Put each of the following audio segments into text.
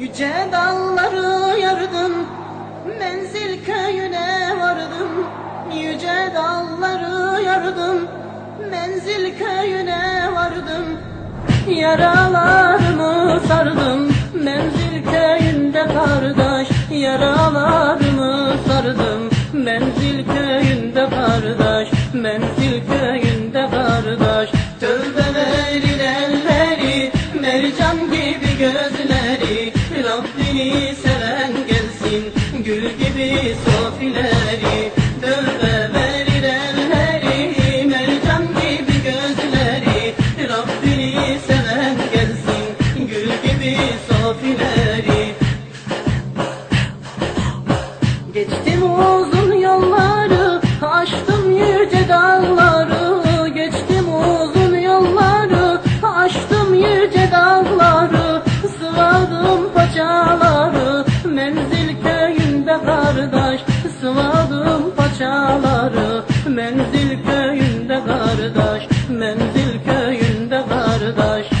Yüce dağları yardım Menzil köyüne vardım. Yüce dağları yardım Menzil köyüne vardım. Yaralarımı sardım Menzil köyünde kardeş. Yaralarımı sardım Menzil köyünde kardeş. Menzil Sıvadım paçaları, menzil köyünde kardeş. Menzil köyünde kardeş.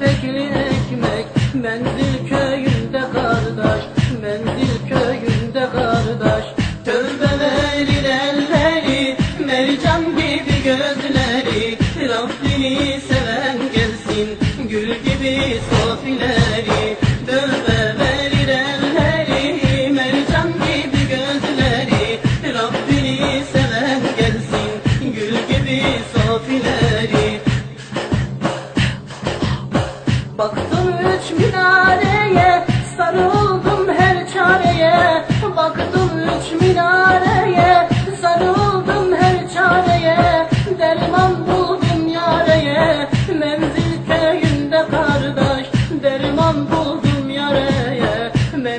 Kepekli ekmek menzil köyünde kardeş Menzil köyünde kardeş. Tövbe verin elleri mercan gibi gözleri. Rabbini seven gelsin gül gibi sofileri. Tövbe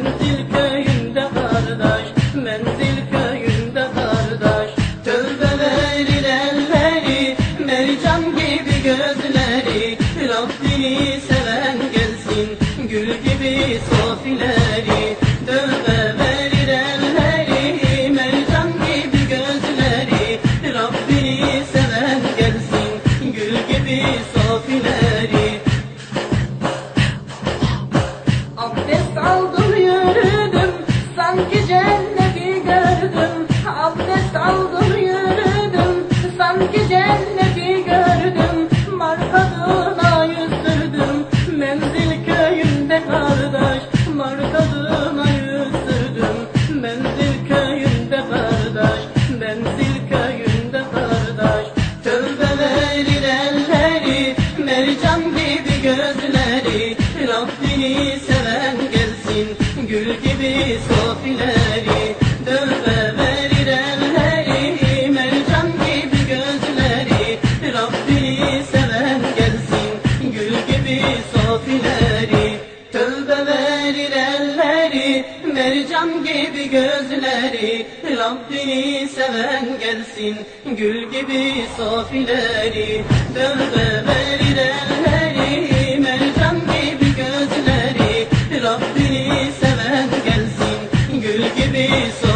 menzil köyünde kardeş. Menzil köyünde kardeş. Tövbe verin elleri, mercan gibi gözleri. Rabbini seven gelsin, gül gibi sofileri. Rabbini seven gelsin gül gibi sofileri. Tövbe verin elleri mercan gibi gözleri. Rabbini seven gelsin gül gibi sofileri. Tövbe verin elleri mercan gibi gözleri. Rabbini seven gelsin gül gibi sofileri. Tövbe verin elleri gül